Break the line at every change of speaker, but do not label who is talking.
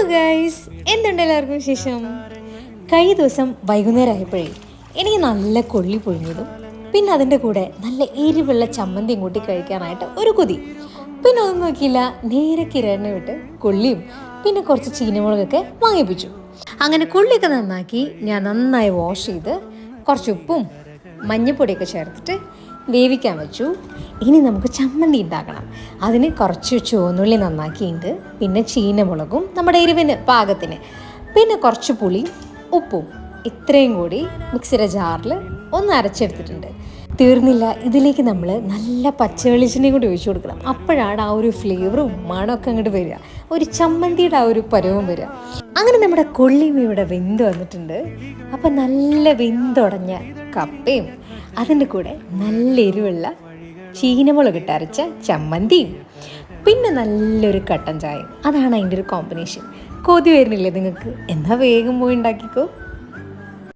Hello guys എന്തുണ്ട് എല്ലാവർക്കും വിശേഷം? കഴിഞ്ഞ ദിവസം വൈകുന്നേരം ആയപ്പോഴേ എനിക്ക് നല്ല കൊള്ളി പൊഴിഞ്ഞതും പിന്നെ അതിന്റെ കൂടെ നല്ല എരിവുള്ള ചമ്മന്തിയും കൂട്ടി കഴിക്കാനായിട്ട് ഒരു കൊതി. പിന്നെ ഒന്നും നോക്കിയില്ല നേരെ കിരണ്ണ വിട്ട് കൊള്ളിയും പിന്നെ കുറച്ച് ചീനമുളകൊക്കെ വാങ്ങിപ്പിച്ചു. അങ്ങനെ കൊള്ളിയൊക്കെ നന്നാക്കി ഞാൻ നന്നായി വാഷ് ചെയ്ത് കുറച്ച് ഉപ്പും മഞ്ഞൾപ്പൊടിയൊക്കെ ചേർത്തിട്ട് വേവിക്കാൻ വെച്ചു. ഇനി നമുക്ക് ചമ്മന്തി ഉണ്ടാക്കണം അതിന് കുറച്ച് ചുവന്നുള്ളി നന്നാക്കിയിട്ടുണ്ട് പിന്നെ ചീനമുളകും നമ്മുടെ എരിവിന് പാകത്തിന്. പിന്നെ കുറച്ച് പുളി ഉപ്പും ഇത്രയും കൂടി മിക്സിയുടെ ജാറിൽ ഒന്ന് അരച്ചെടുത്തിട്ടുണ്ട്. തീർന്നില്ല ഇതിലേക്ക് നമ്മൾ നല്ല പച്ച വെളിച്ചെണ്ണയും കൂടി ഒഴിച്ചു കൊടുക്കണം. അപ്പോഴാണ് ആ ഒരു ഫ്ലേവറും മണമൊക്കെ അങ്ങോട്ട് വരിക. ഒരു ചമ്മന്തിയുടെ ആ ഒരു പരവും വരിക. അങ്ങനെ നമ്മുടെ കൊള്ളിയും ഇവിടെ വെന്ത് വന്നിട്ടുണ്ട്. അപ്പം നല്ല വെന്തുടഞ്ഞ കപ്പയും അതിന്റെ കൂടെ നല്ല എരിവുള്ള ചീനമുളക് ഇട്ട് അരച്ച ചമ്മന്തിയും പിന്നെ നല്ലൊരു കട്ടൻ ചായയും. അതാണ് അതിന്റെ ഒരു കോമ്പിനേഷൻ കൊതി വരുന്നില്ലേ നിങ്ങൾക്ക്? എന്നാൽ വേഗം പോയി ഉണ്ടാക്കിക്കോ.